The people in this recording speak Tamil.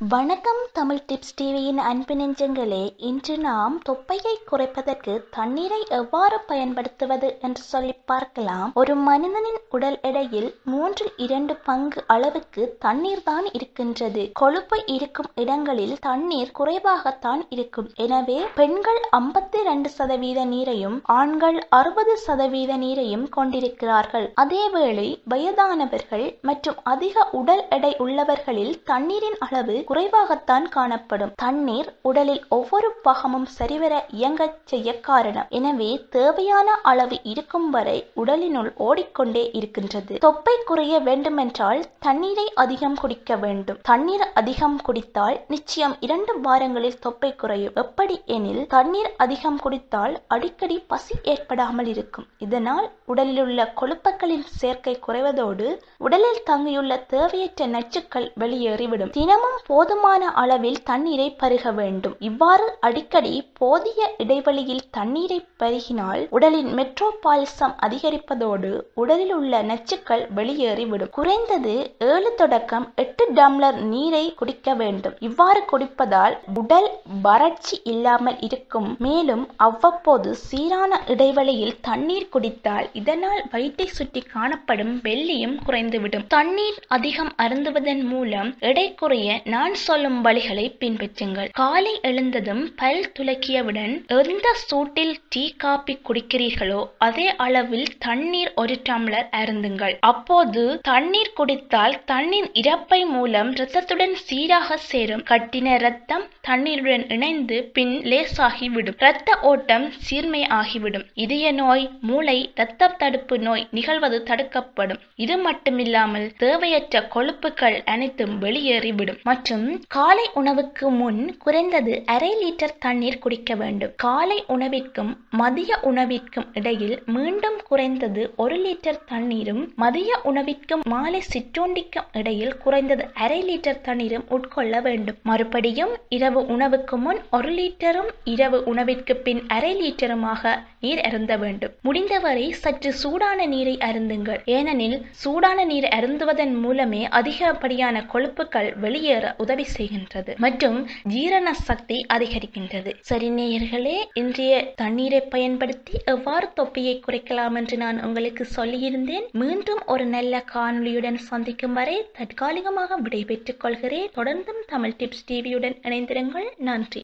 வணக்கம் தமிழ் டிப்ஸ் டிவியின் அன்பு நெஞ்சங்களே இன்று நாம் தொப்பையை குறைப்பதற்கு தண்ணீரை எவ்வாறு பயன்படுத்துவது என்று சொல்லி பார்க்கலாம். ஒரு மனிதனின் உடல் எடையில் மூன்றில் இரண்டு பங்கு அளவுக்கு தண்ணீர் தான் இருக்கின்றது. கொழுப்பு இருக்கும் இடங்களில் தண்ணீர் குறைவாகத்தான் இருக்கும். எனவே பெண்கள் ஐம்பத்தி ரெண்டு சதவீத நீரையும் ஆண்கள் அறுபது சதவீத நீரையும் கொண்டிருக்கிறார்கள். அதேவேளை வயதானவர்கள் மற்றும் அதிக உடல் எடை உள்ளவர்களில் தண்ணீரின் அளவு குறைவாகத்தான் காணப்படும். தண்ணீர் உடலில் ஒவ்வொரு பாகமும் சரிவர இயங்கச் செய்ய காரணம். எனவே தேவையான அளவு இருக்கும் வரை உடலினுள் ஓடிக்கொண்டே இருக்கின்றது. தொப்பை குறைய வேண்டுமென்றால் தண்ணீரை அதிகம் குடிக்க வேண்டும். தண்ணீர் அதிகம் குடித்தால் நிச்சயம் இரண்டு வாரங்களில் தொப்பை குறையும். எப்படி எனில் தண்ணீர் அதிகம் குடித்தால் அடிக்கடி பசி ஏற்படாமல் இருக்கும். இதனால் உடலில் உள்ள கொழுப்புகளின் சேர்க்கை குறைவதோடு உடலில் தங்கியுள்ள தேவையற்ற நச்சுக்கள் வெளியேறிவிடும். தினமும் போதுமான அளவில் தண்ணீரை பருக வேண்டும். இவ்வாறு அடிக்கடி போதிய இடைவெளியில் தண்ணீரை பருகினால் உடலின் மெட்ரோபாலிசம் அதிகரிப்பதோடு உடலில் உள்ள நச்சுக்கள் வெளியேறிவிடும். குறைந்தது ஏழு தொடக்கம் எட்டு டம்ளர் நீரை குடிக்க வேண்டும். இவ்வாறு குடிப்பதால் உடல் வறட்சி இல்லாமல் இருக்கும். மேலும் அவ்வப்போது சீரான இடைவெளியில் தண்ணீர் குடித்தால் இதனால் வயிற்றை சுற்றி காணப்படும் வெள்ளியும் குறைந்துவிடும். தண்ணீர் அதிகம் அருந்துவதன் மூலம் எடை குறைய நான் சொல்லும் வழிகளை பின்பற்றுங்கள். காலை எழுந்ததும் பல் துலக்கியவுடன் எந்த சூட்டில் டீ காபி குடிக்கிறீர்களோ அதே அளவில் தண்ணீர் ஒரு டம்ளர் அருந்துங்கள். அப்போது தண்ணீர் குடித்தால் தண்ணீர் இறப்பை மூலம் இரத்தத்துடன் சீராக சேரும். கட்டின இரத்தம் தண்ணீருடன் இணைந்து பின் லேசாகிவிடும். இரத்த ஓட்டம் சீர்மை ஆகிவிடும் இதய நோய் மூளை இரத்த தடுப்பு நோய் நிகழ்வது தடுக்கப்படும். இது மட்டுமில்லாமல் தேவையற்ற கொழுப்புகள் அனைத்தும் வெளியேறிவிடும். மற்றும் மற்றும் காலை உணவுக்கு முன் குறைந்தது அரை லிட்டர் தண்ணீர் குடிக்க வேண்டும். காலை உணவிற்கும் மதிய உணவிற்கும் இடையில் மீண்டும் குறைந்தது ஒரு லிட்டர் தண்ணீரும் மதிய உணவிற்கும் மாலை சிற்றுண்டிக்கும் இடையில் குறைந்தது அரை லிட்டர் தண்ணீரும் உட்கொள்ள வேண்டும். மறுபடியும் இரவு உணவுக்கு முன் ஒரு லிட்டரும் இரவு உணவிற்கு பின் அரை லிட்டருமாக நீர் அருந்த வேண்டும். முடிந்தவரை சற்று சூடான நீரை அருந்துங்கள். ஏனெனில் சூடான நீர் அருந்துவதன் மூலமே அதிகப்படியான கொழுப்புகள் வெளியேற உதவி செய்கின்றது. மற்றும் ஜீரண சக்தி அதிகரிக்கின்றது. சரி நேயர்களே இன்றைய தண்ணீரை பயன்படுத்தி எவ்வாறு தொப்பியை குறைக்கலாம் என்று நான் உங்களுக்கு சொல்லியிருந்தேன். மீண்டும் ஒரு நல்ல காணொளியுடன் சந்திக்கும் வரை தற்காலிகமாக விடைபெற்றுக் கொள்கிறேன். தொடர்ந்தும் தமிழ் டிப்ஸ் டிவியுடன் இணைந்திருங்கள். நன்றி.